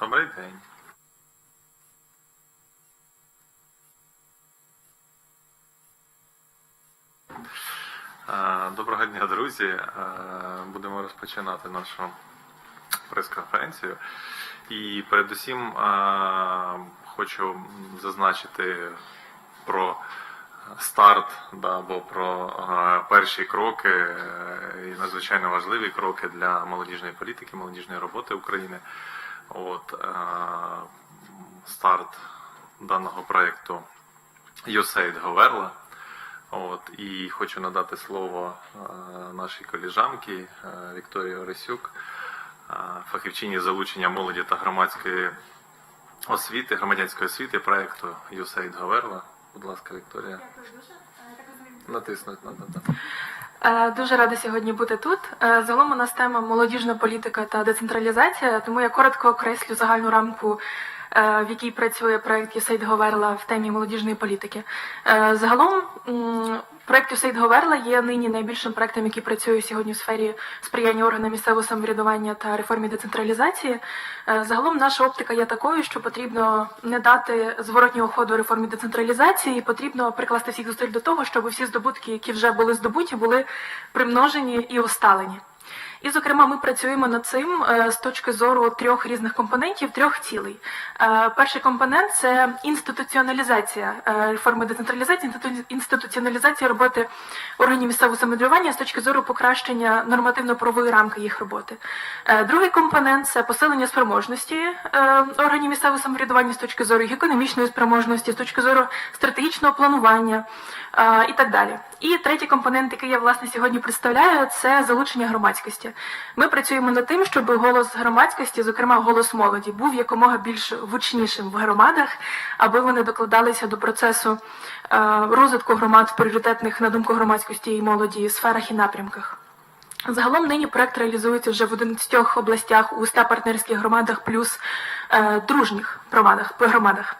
Добрий день. Доброго дня, друзі. Будемо розпочинати нашу прес-конференцію. І передусім хочу зазначити про старт да, або про перші кроки е, і надзвичайно важливі кроки для молодіжної політики, молодіжної роботи України. От, е, старт даного проєкту USAID Говерла. От, і хочу надати слово е, нашій коліжанці е, Вікторії Оресюк, е, фахівчині залучення молоді та громадської освіти, громадянської освіти проєкту USAID Говерла. Будь ласка, Вікторія. Дякую дуже. Е, Натиснуть надо. Е, Дуже рада сьогодні бути тут. Е, Загалом у нас тема молодіжна політика та децентралізація, тому я коротко окреслю загальну рамку, е, в якій працює проект Юсейд Говерла в темі молодіжної політики. Загалом проект «Юсейд Говерла є нині найбільшим проектом, який працює сьогодні в сфері сприяння органам місцевого самоврядування та реформі децентралізації. Е, Загалом наша оптика є такою, що потрібно не дати зворотнього ходу реформі децентралізації, потрібно прикласти всіх зусиль до того, щоб всі здобутки, які вже були здобуті, були примножені і усталені. І, зокрема, ми працюємо над цим е, з точки зору трьох різних компонентів, трьох цілей. Е, Перший компонент це інституціоналізація е, реформи децентралізації, інститу- інституціоналізація роботи органів місцевого самоврядування з точки зору покращення нормативно-правової рамки їх роботи. Другий компонент це посилення спроможності органів місцевого самоврядування з точки зору економічної спроможності, з точки зору стратегічного планування і так далі. І третій компонент, який я власне сьогодні представляю, це залучення громадськості. Ми працюємо над тим, щоб голос громадськості, зокрема голос молоді, був якомога більш гучнішим в громадах, аби вони докладалися до процесу е, розвитку громад в пріоритетних на думку громадськості і молоді сферах і напрямках. Загалом нині проект реалізується вже в 11 областях у 100 партнерських громадах плюс дружніх громадах, громадах.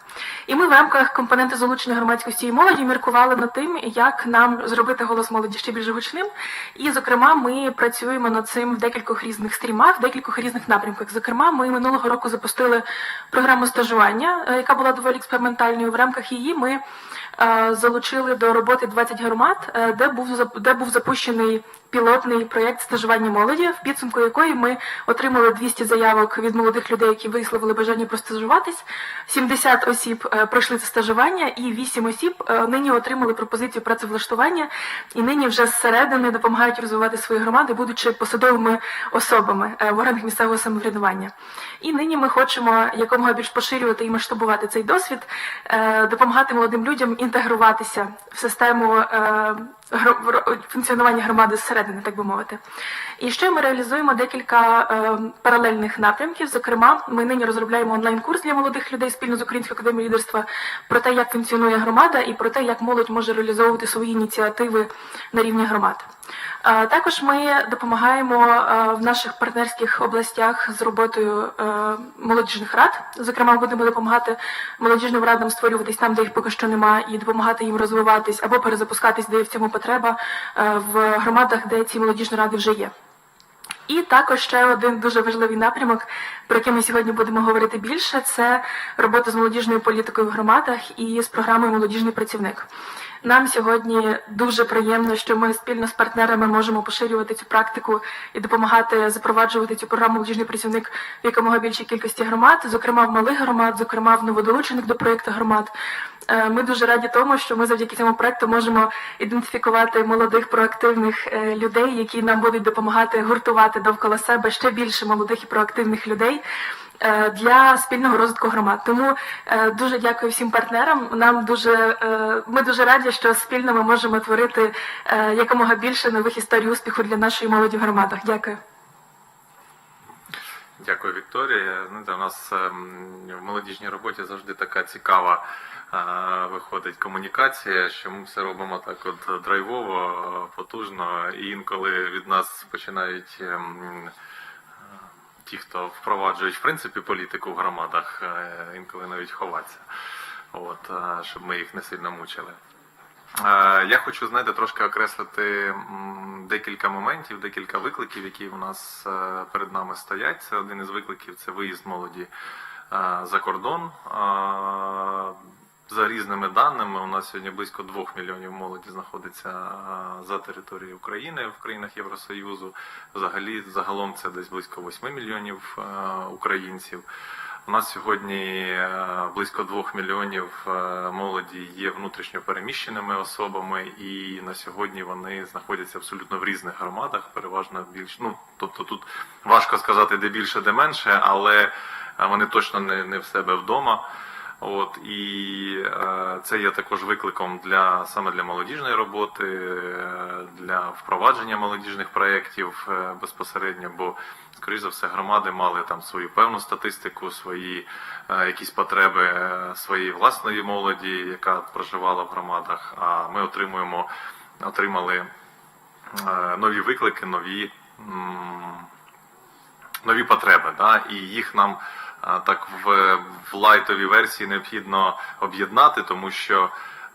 І ми в рамках компоненти залучення громадськості і молоді міркували над тим, як нам зробити голос молоді ще більш гучним. І, зокрема, ми працюємо над цим в декількох різних стрімах, в декількох різних напрямках. Зокрема, ми минулого року запустили програму стажування, е, яка була доволі експериментальною. В рамках її ми е, залучили до роботи 20 громад, е, де був де був запущений пілотний проєкт стажування молоді, в підсумку якої ми отримали 200 заявок від молодих людей, які висловили бажання простажуватись. 70 осіб е, пройшли це стажування, і 8 осіб е, нині отримали пропозицію працевлаштування, і нині вже зсередини допомагають розвивати свої громади, будучи посадовими особами е, в органах місцевого самоврядування. І нині ми хочемо якомога більш поширювати і масштабувати цей досвід, допомагати молодим людям інтегруватися в систему функціонування громади зсередини, так би мовити. І ще ми реалізуємо декілька е, паралельних напрямків. Зокрема, ми нині розробляємо онлайн-курс для молодих людей спільно з Українською академією лідерства про те, як функціонує громада, і про те, як молодь може реалізовувати свої ініціативи на рівні громад. Е, Також ми допомагаємо е, в наших партнерських областях з роботою е, молодіжних рад. Зокрема, будемо допомагати молодіжним радам створюватись там, де їх поки що нема, і допомагати їм розвиватись або перезапускатись, де в цьому потреба е, в громадах, де ці молодіжні ради вже є. І також ще один дуже важливий напрямок, про який ми сьогодні будемо говорити більше, це робота з молодіжною політикою в громадах і з програмою Молодіжний працівник. Нам сьогодні дуже приємно, що ми спільно з партнерами можемо поширювати цю практику і допомагати запроваджувати цю програму молодіжний працівник в якомога більшій кількості громад, зокрема в малих громад, зокрема в новодолучених до проєкту громад. Е, Ми дуже раді тому, що ми завдяки цьому проекту можемо ідентифікувати молодих проактивних е, людей, які нам будуть допомагати гуртувати довкола себе ще більше молодих і проактивних людей для спільного розвитку громад. Тому е, дуже дякую всім партнерам. Нам дуже е, ми дуже раді, що спільно ми можемо творити е, якомога більше нових історій успіху для нашої молоді в громадах. Дякую. Дякую, Вікторія. Знаєте, у нас ем, в молодіжній роботі завжди така цікава е, виходить комунікація, що ми все робимо так от драйвово, е, потужно, і інколи від нас починають ем, е, ті, хто впроваджують в принципі політику в громадах, е, інколи навіть ховатися, от, е, щоб ми їх не сильно мучили. Е, Я хочу, знаєте, трошки окреслити декілька моментів, декілька викликів, які у нас перед нами стоять. Один із викликів це виїзд молоді за кордон. За різними даними, у нас сьогодні близько 2 мільйонів молоді знаходиться за територією України в країнах Євросоюзу. Взагалі, загалом це десь близько 8 мільйонів українців. У нас сьогодні близько 2 мільйонів молоді є внутрішньо переміщеними особами, і на сьогодні вони знаходяться абсолютно в різних громадах, переважно більш. Ну тобто тут важко сказати, де більше, де менше, але вони точно не, не в себе вдома. От і е, це є також викликом для саме для молодіжної роботи, е, для впровадження молодіжних проєктів е, безпосередньо, бо скоріш за все громади мали там свою певну статистику, свої е, якісь потреби е, своєї власної молоді, яка проживала в громадах. А ми отримуємо отримали е, нові виклики, нові. м, нові потреби, да, і їх нам так в, в лайтовій версії необхідно об'єднати, тому що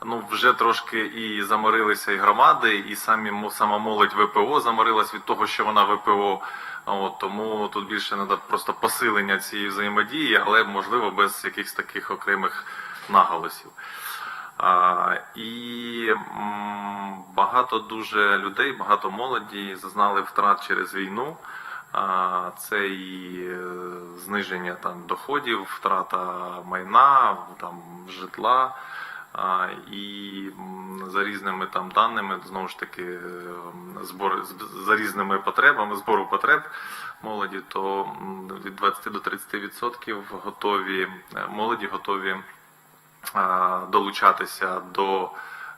ну вже трошки і заморилися і громади, і самі сама молодь ВПО заморилась від того, що вона ВПО. От, тому тут більше треба просто посилення цієї взаємодії, але можливо без якихось таких окремих наголосів. А, і м, багато дуже людей, багато молоді зазнали втрат через війну. Це і е, зниження там доходів, втрата майна, там житла. І за різними там даними, знову ж таки, е, збор за різними потребами, збору потреб молоді, то від 20 до 30 відсотків готові е, молоді готові долучатися до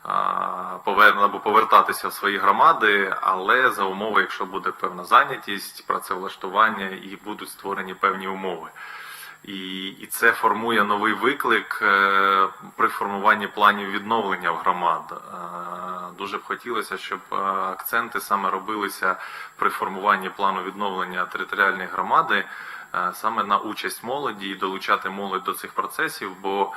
а, або повертатися в свої громади, але за умови, якщо буде певна зайнятість, працевлаштування і будуть створені певні умови. І, і це формує новий виклик е, при формуванні планів відновлення в громад. Е, Дуже б хотілося, щоб е, акценти саме робилися при формуванні плану відновлення територіальної громади саме на участь молоді і долучати молодь до цих процесів, бо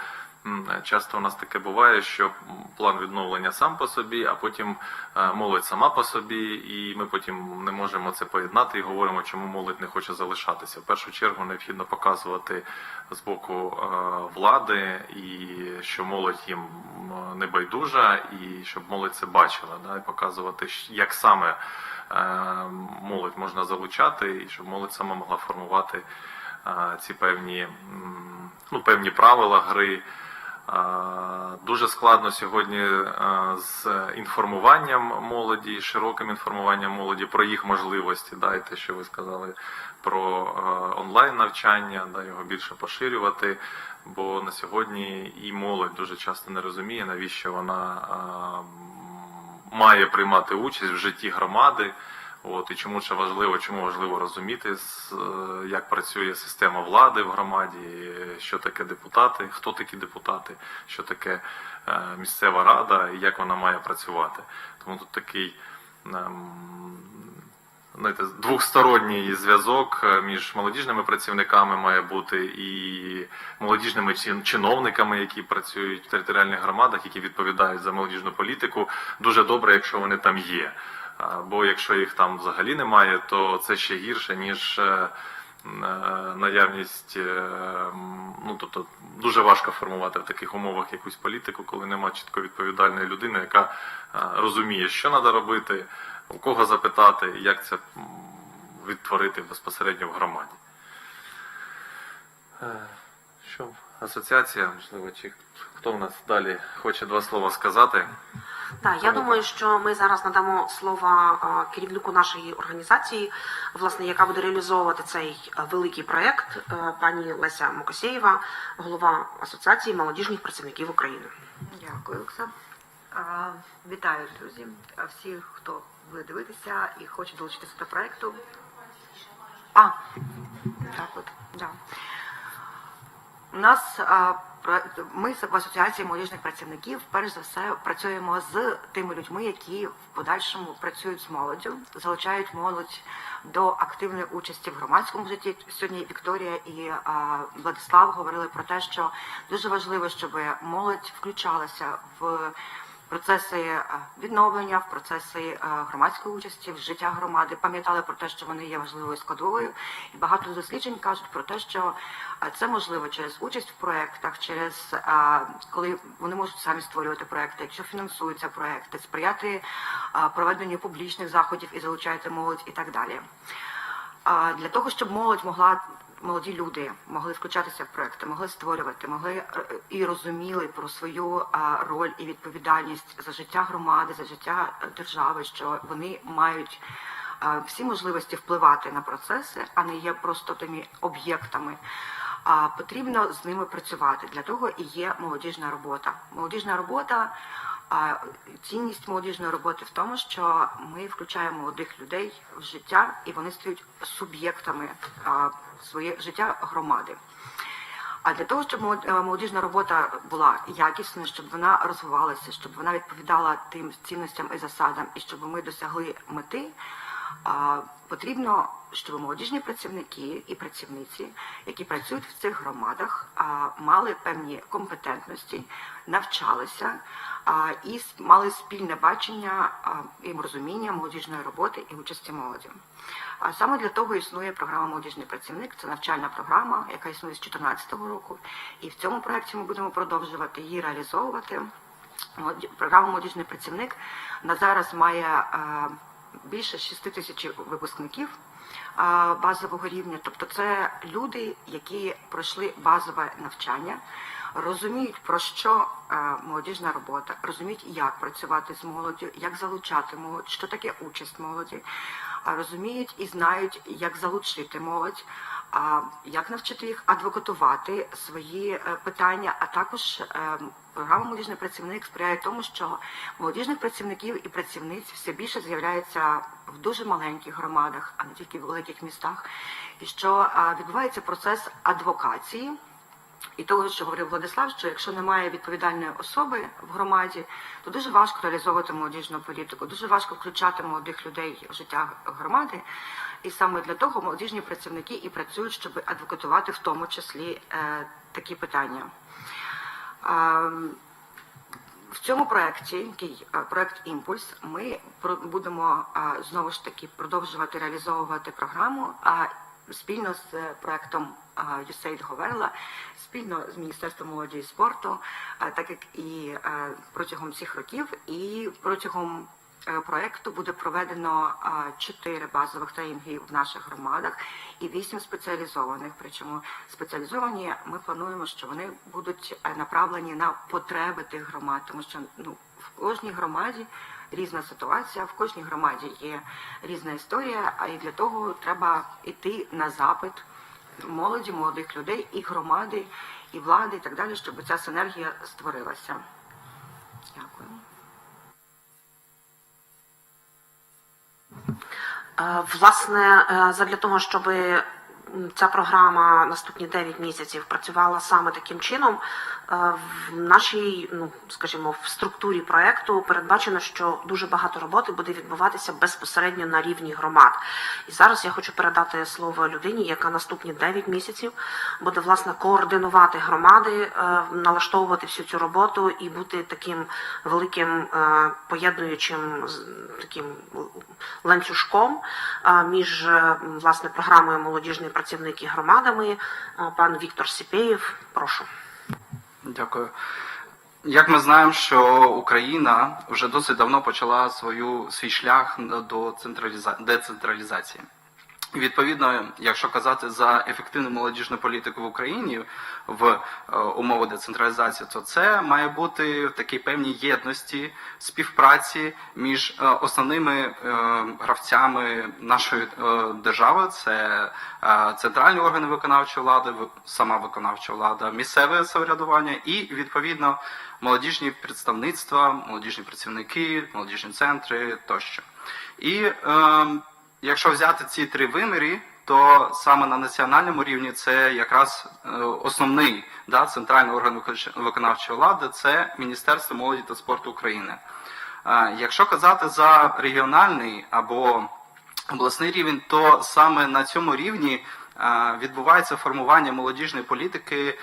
часто у нас таке буває, що план відновлення сам по собі, а потім е, молодь сама по собі, і ми потім не можемо це поєднати і говоримо, чому молодь не хоче залишатися. В першу чергу необхідно показувати з боку е, влади, і що молодь їм не байдужа, і щоб молодь це бачила, да, і показувати, як саме е, молодь можна залучати, і щоб молодь сама могла формувати е, ці певні, ну, певні правила гри. Дуже складно сьогодні з інформуванням молоді, широким інформуванням молоді про їх можливості. Да, і те, що ви сказали про онлайн навчання, да, його більше поширювати. Бо на сьогодні і молодь дуже часто не розуміє, навіщо вона має приймати участь в житті громади. От і чому це важливо, чому важливо розуміти, е, як працює система влади в громаді, що таке депутати, хто такі депутати, що таке е, місцева рада і як вона має працювати. Тому тут такий ем, знаєте, двохсторонній зв'язок е, між молодіжними працівниками має бути і молодіжними чиновниками, які працюють в територіальних громадах, які відповідають за молодіжну політику. Дуже добре, якщо вони там є. Бо якщо їх там взагалі немає, то це ще гірше, ніж е, е, наявність. е, Ну тобто дуже важко формувати в таких умовах якусь політику, коли немає чітко відповідальної людини, яка розуміє, що треба робити, у кого запитати, як це відтворити безпосередньо в громаді. Що асоціація, можливо, чи хто в нас далі хоче два слова сказати? Так, я думаю, що ми зараз надамо слово керівнику нашої організації, власне, яка буде реалізовувати цей великий проект, е, пані Леся Мокосєєва, голова Асоціації молодіжних працівників України. Дякую, Окса. А, Вітаю, друзі. А Всі, хто буде дивитися і хоче долучитися до проекту. А, так от, да. У нас ми в асоціації молодіжних працівників перш за все працюємо з тими людьми, які в подальшому працюють з молоддю, залучають молодь до активної участі в громадському житті. Сьогодні Вікторія і Владислав говорили про те, що дуже важливо, щоб молодь включалася в процеси е, відновлення, в процеси е, громадської участі, в життя громади, пам'ятали про те, що вони є важливою складовою. І багато досліджень кажуть про те, що е, це можливо через участь в проєктах, через коли вони можуть самі створювати проекти, якщо фінансуються проекти, сприяти проведенню публічних заходів і залучати молодь і так далі. Для того, щоб молодь могла, молоді люди могли включатися в проекти, могли створювати, могли е, і розуміли про свою роль і відповідальність за життя громади, за життя е, держави, що вони мають всі можливості впливати на процеси, а не є просто тими об'єктами. Потрібно з ними працювати. Для того і є молодіжна робота. Молодіжна робота. Цінність молодіжної роботи в тому, що ми включаємо молодих людей в життя, і вони стають суб'єктами своє життя громади. А для того, щоб е, молодіжна робота була якісною, щоб вона розвивалася, щоб вона відповідала тим цінностям і засадам, і щоб ми досягли мети, потрібно, щоб молодіжні працівники і працівниці, які працюють в цих громадах, мали певні компетентності, навчалися і мали спільне бачення і розуміння молодіжної роботи і участі молоді. Саме для того існує програма Молодіжний працівник. Це навчальна програма, яка існує з 2014 року. І в цьому проєкті ми будемо продовжувати її реалізовувати. Програма Молодіжний працівник на зараз має е, більше 6 тисяч випускників базового рівня. Тобто це люди, які пройшли базове навчання, розуміють про що е, молодіжна робота, розуміють, як працювати з молоддю, як залучати молодь, що таке участь молоді, розуміють і знають, як залучити молодь, а як навчити їх адвокатувати свої е, питання, а також е, програма молодіжний працівник сприяє тому, що молодіжних працівників і працівниць все більше з'являється в дуже маленьких громадах, а не тільки в великих містах, і що відбувається процес адвокації. І того, що говорив Владислав, що якщо немає відповідальної особи в громаді, то дуже важко реалізовувати молодіжну політику, дуже важко включати молодих людей в життя громади. І саме для того молодіжні працівники і працюють, щоб адвокатувати в тому числі е, такі питання. В цьому проєкті, який проєкт Імпульс, ми будемо знову ж таки продовжувати реалізовувати програму спільно з е, проєктом USAID Говерла, спільно з Міністерством молоді і спорту, так як і е, протягом цих років, і протягом е, проєкту буде проведено е, чотири базових тренінги в наших громадах і вісім спеціалізованих. Причому спеціалізовані ми плануємо, що вони будуть е, направлені на потреби тих громад, тому що ну в кожній громаді різна ситуація, в кожній громаді є різна історія, а і для того треба йти на запит молоді, молодих людей, і громади, і влади, і так далі, щоб ця синергія створилася. Дякую. Власне, е, задля того, щоб ця програма наступні 9 місяців працювала саме таким чином, е, в нашій, ну скажімо, в структурі проекту передбачено, що дуже багато роботи буде відбуватися безпосередньо на рівні громад. І зараз я хочу передати слово людині, яка наступні 9 місяців буде власне координувати громади, е, налаштовувати всю цю роботу і бути таким великим е, поєднуючим таким ланцюжком між власне програмою молодіжний працівник і громадами. Е, Пан Віктор Сіпєєв, прошу. Дякую. Як ми знаємо, що Україна вже досить давно почала свою свій шлях до централіза... децентралізації. Відповідно, якщо казати за ефективну молодіжну політику в Україні в е, умови децентралізації, то це має бути в такій певній єдності, співпраці між е, основними е, гравцями нашої держави. Це центральні органи виконавчої влади, сама виконавча влада, місцеве самоврядування і відповідно молодіжні представництва, молодіжні працівники, молодіжні центри тощо. І е, якщо взяти ці три вимірі, то саме на національному рівні це якраз е, основний да, центральний орган виконавч- виконавчої влади це Міністерство молоді та спорту України. Е, Якщо казати за регіональний або обласний рівень, то саме на цьому рівні е, відбувається формування молодіжної політики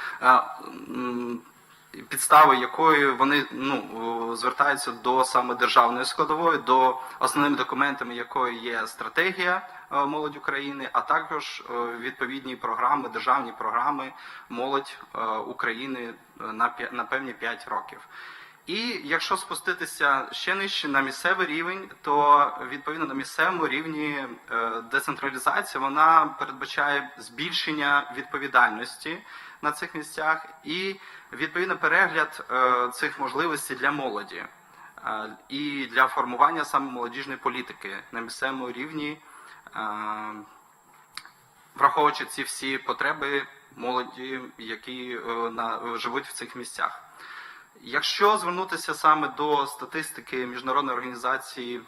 підстави якої вони ну, звертаються до саме державної складової, до основними документами якої є стратегія е, молодь України, а також е, відповідні програми, державні програми молодь е, України на на певні 5 років. І якщо спуститися ще нижче на місцевий рівень, то відповідно на місцевому рівні децентралізація вона передбачає збільшення відповідальності на цих місцях і відповідно перегляд е, цих можливостей для молоді е, і для формування саме молодіжної політики на місцевому рівні. е, Враховуючи ці всі потреби молоді, які живуть в цих місцях. Якщо звернутися саме до статистики міжнародної організації,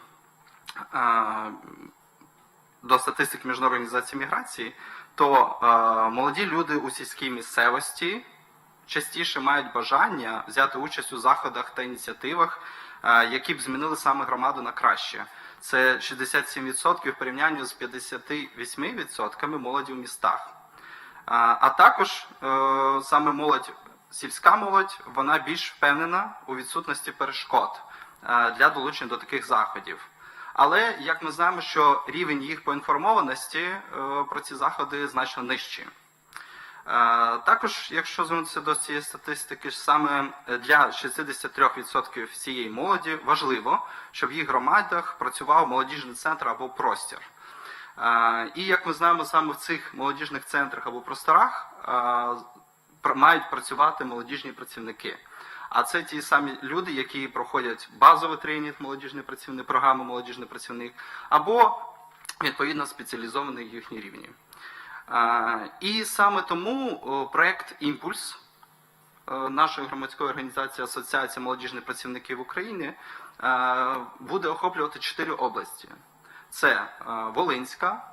до статистики міжнародної організації міграції, то е, молоді люди у сільській місцевості частіше мають бажання взяти участь у заходах та ініціативах, е, які б змінили саме громаду на краще. Це 67% в порівнянні з 58% молоді в містах. А, а також е, саме молодь, сільська молодь, вона більш впевнена у відсутності перешкод е, для долучення до таких заходів. Але як ми знаємо, що рівень їх поінформованості е, про ці заходи значно нижчий. Е, Також, якщо звернутися до цієї статистики, саме для 63% всієї молоді важливо, щоб в їх громадах працював молодіжний центр або простір. Е, І як ми знаємо, саме в цих молодіжних центрах або просторах мають працювати молодіжні працівники. А це ті самі люди, які проходять базовий тренінг молодіжний працівник, програму молодіжний працівник, або відповідно спеціалізований їхні рівні. І саме тому проект Імпульс е, нашої громадської організації Асоціація молодіжних працівників України е, буде охоплювати чотири області: це е, Волинська,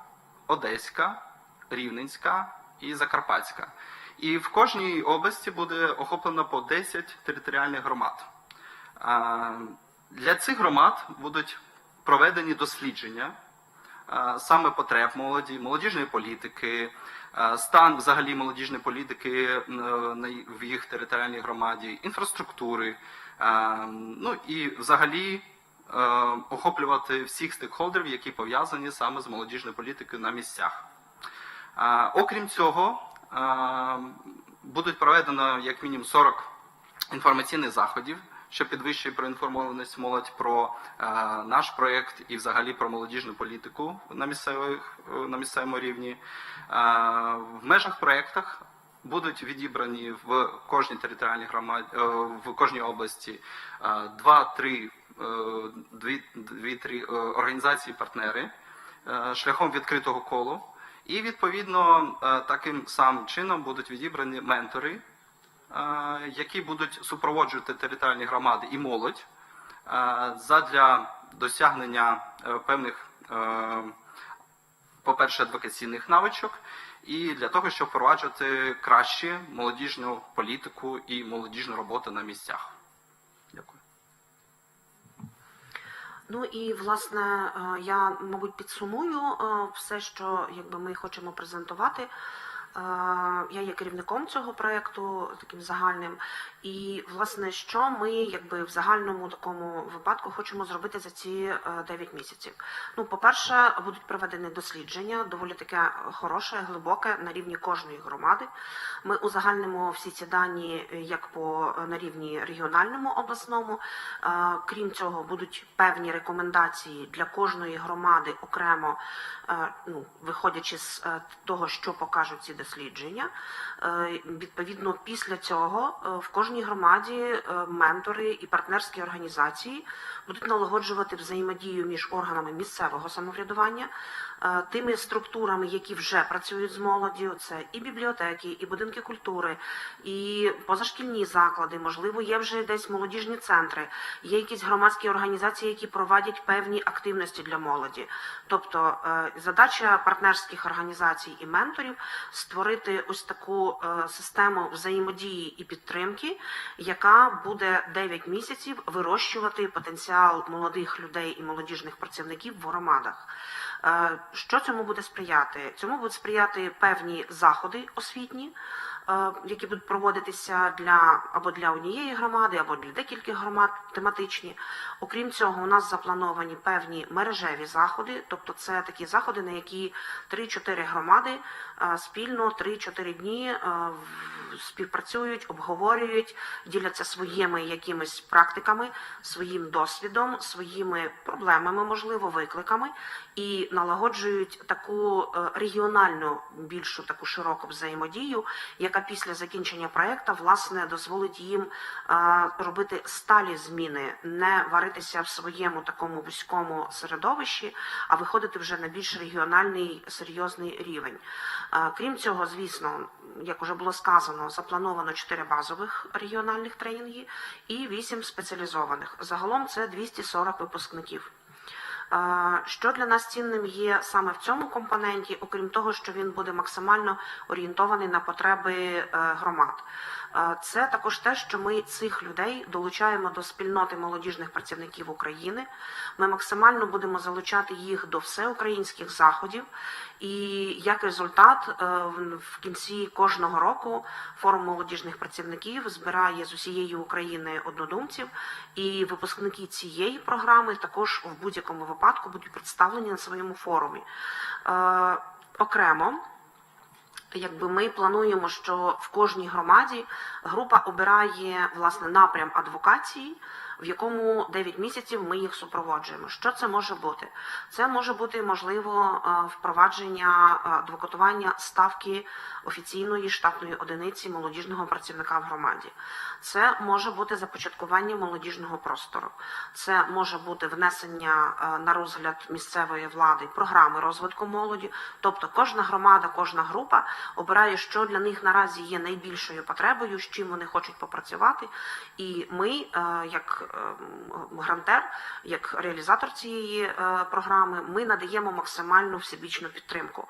Одеська, Рівненська і Закарпатська. І в кожній області буде охоплено по 10 територіальних громад. Для цих громад будуть проведені дослідження саме потреб молоді, молодіжної політики, стан взагалі молодіжної політики в їх територіальній громаді, інфраструктури, ну і взагалі е, охоплювати всіх стейкхолдерів, які пов'язані саме з молодіжною політикою на місцях. Окрім цього, будуть проведено як мінімум 40 інформаційних заходів, що підвищує проінформованість молодь про е, наш проєкт і взагалі про молодіжну політику на, місцевих, е, на місцевому рівні. Е, в межах проєктах будуть відібрані в кожній територіальній громаді, в кожній області е, два-три е, дві, дві-три е, організації-партнери е, шляхом відкритого колу. І відповідно е, таким самим чином будуть відібрані ментори, е, які будуть супроводжувати територіальні громади і молодь е, задля досягнення певних, по-перше, адвокаційних навичок, і для того, щоб впроваджувати краще молодіжну політику і молодіжну роботу на місцях. Дякую. Ну і власне е, я, мабуть, підсумую е, все, що якби ми хочемо презентувати. Е, Я є керівником цього проєкту, таким загальним. І власне, що ми якби в загальному такому випадку хочемо зробити за ці е, 9 місяців. Ну, по-перше, будуть проведені дослідження, доволі таке хороше, глибоке на рівні кожної громади. Ми узагальнимо всі ці дані е, як по е, на рівні регіональному обласному. Е, Крім цього, будуть певні рекомендації для кожної громади окремо, е, ну, виходячи з е, того, що покажуть ці дослідження. Е, Відповідно, після цього е, в кожній громаді е, ментори і партнерські організації будуть налагоджувати взаємодію між органами місцевого самоврядування, тими структурами, які вже працюють з молоддю, це і бібліотеки, і будинки культури, і позашкільні заклади, можливо, є вже десь молодіжні центри, є якісь громадські організації, які проводять певні активності для молоді. Тобто задача партнерських організацій і менторів створити ось таку е, систему взаємодії і підтримки, яка буде 9 місяців вирощувати потенціал молодих людей і молодіжних працівників в громадах. Е, Що цьому буде сприяти? Цьому будуть сприяти певні заходи освітні, які будуть проводитися для або для однієї громади, або для декількох громад тематичні. Окрім цього, у нас заплановані певні мережеві заходи, тобто це такі заходи, на які 3-4 громади е, спільно 3-4 дні е, співпрацюють, обговорюють, діляться своїми якимись практиками, своїм досвідом, своїми проблемами, можливо, викликами, і налагоджують таку е, регіональну більшу таку широку взаємодію, яка після закінчення проекту власне дозволить їм е, робити сталі зміни, не варитися в своєму такому вузькому середовищі, а виходити вже на більш регіональний серйозний рівень. Е, Крім цього, звісно, як уже було сказано, заплановано 4 базових регіональних тренінги і 8 спеціалізованих. Загалом це 240 випускників. Що для нас цінним є саме в цьому компоненті, окрім того, що він буде максимально орієнтований на потреби е, громад. Це також те, що ми цих людей долучаємо до спільноти молодіжних працівників України. Ми максимально будемо залучати їх до всеукраїнських заходів, і як результат, е, в- кінці кожного року форум молодіжних працівників збирає з усієї України однодумців, і випускники цієї програми також в будь-якому випадку будуть представлені на своєму форумі. Е, Окремо якби ми плануємо, що в кожній громаді група обирає власне напрям адвокації, в якому 9 місяців ми їх супроводжуємо. Що це може бути? Це може бути можливо е, впровадження е, адвокатування ставки офіційної штатної одиниці молодіжного працівника в громаді. Це може бути започаткування молодіжного простору. Це може бути внесення е, на розгляд місцевої влади програми розвитку молоді. Тобто кожна громада, кожна група обирає, що для них наразі є найбільшою потребою, з чим вони хочуть попрацювати. І ми, е, як е, грантер, як реалізатор цієї е, програми, ми надаємо максимальну всебічну підтримку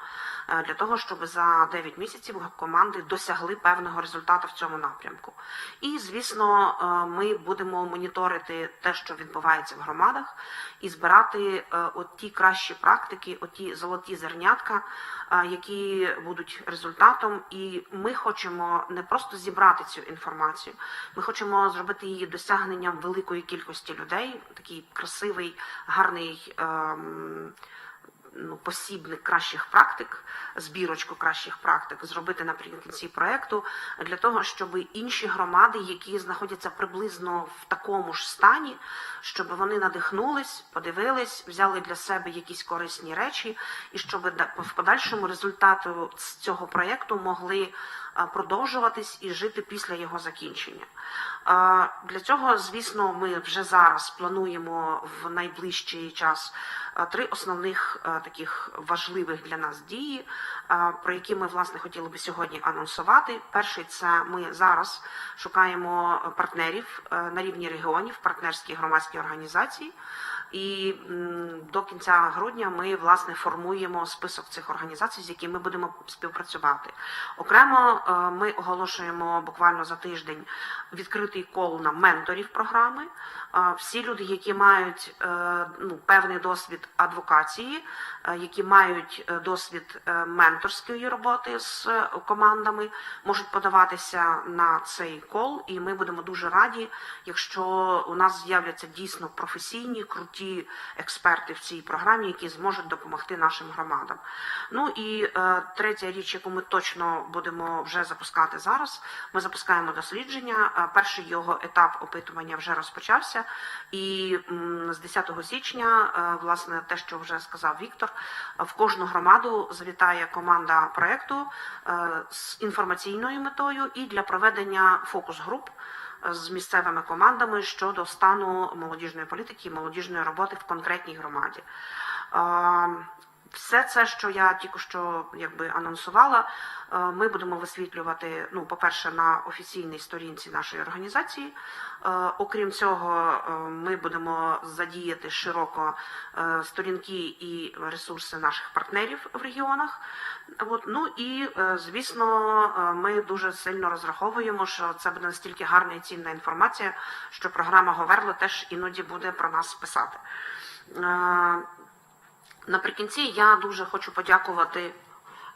е, для того, щоб за 9 місяців команди досягли певного результату в цьому напрямку. І, звісно, е, ми будемо моніторити те, що відбувається в громадах, і збирати от ті кращі практики, от ті золоті зернятка, які будуть результатом. І ми хочемо не просто зібрати цю інформацію, ми хочемо зробити її досягненням великої кількості людей, такий красивий, гарний. ем, ну, посібник кращих практик, збірочку кращих практик зробити наприкінці проекту для того, щоб інші громади, які знаходяться приблизно в такому ж стані, щоб вони надихнулись, подивились, взяли для себе якісь корисні речі, і щоб в подальшому результату цього проекту могли продовжуватись і жити після його закінчення. Для цього, звісно, ми вже зараз плануємо в найближчий час три основних таких важливих для нас дії, про які ми власне хотіли би сьогодні анонсувати. Перший це ми зараз шукаємо партнерів е, на рівні регіонів, партнерські громадські організації. І до кінця грудня ми власне формуємо список цих організацій, з якими ми будемо співпрацювати. Окремо е, ми оголошуємо буквально за тиждень відкритий кол на менторів програми. Е, Всі люди, які мають ну, певний досвід адвокації, які мають е, досвід е, менторської роботи з е, командами, можуть подаватися на цей кол, і ми будемо дуже раді, якщо у нас з'являться дійсно професійні, круті експерти в цій програмі, які зможуть допомогти нашим громадам. Ну і е, третя річ, яку ми точно будемо вже запускати зараз, ми запускаємо дослідження. Е, Перший його етап опитування вже розпочався, і з 10 січня, е, власне, те, що вже сказав Віктор, в кожну громаду завітає команда проекту е, з інформаційною метою і для проведення фокус-груп з місцевими командами щодо стану молодіжної політики і молодіжної роботи в конкретній громаді. Все це, що я тільки що якби анонсувала, е, ми будемо висвітлювати. Ну, по-перше, на офіційній сторінці нашої організації. Е, Окрім цього, е, ми будемо задіяти широко сторінки і ресурси наших партнерів в регіонах. От, ну і звісно, ми дуже сильно розраховуємо, що це буде настільки гарна і цінна інформація, що програма Говерло теж іноді буде про нас писати. Наприкінці я дуже хочу подякувати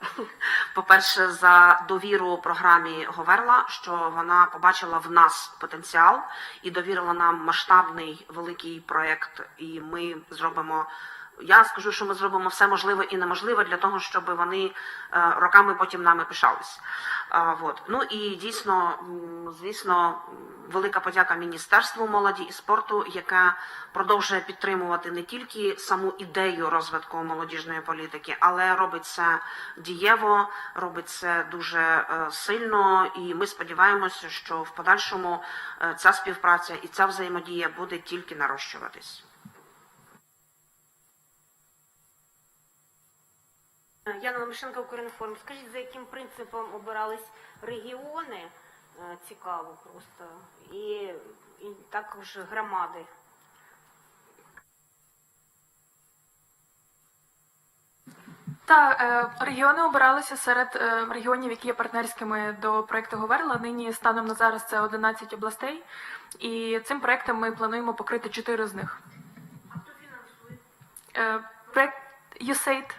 по-перше, за довіру програмі Говерла, що вона побачила в нас потенціал і довірила нам масштабний великий проєкт. І ми зробимо. Я скажу, що ми зробимо все можливе і неможливе для того, щоб вони е, роками потім нами пишались. А, вот. Ну і дійсно, звісно, велика подяка Міністерству молоді і спорту, яке продовжує підтримувати не тільки саму ідею розвитку молодіжної політики, але робить це дієво, робить це дуже е, сильно. І ми сподіваємося, що в подальшому е, ця співпраця і ця взаємодія буде тільки нарощуватись. Яна Лемешенко, Укрінформ. Скажіть, за яким принципом обирались регіони? Е, Цікаво просто. І, і також громади. Та е, регіони обиралися серед е, регіонів, які є партнерськими до проекту Говерла. Нині станом на зараз це 11 областей, і цим проектом ми плануємо покрити 4 з них. А хто фінансує? Е, проект USAID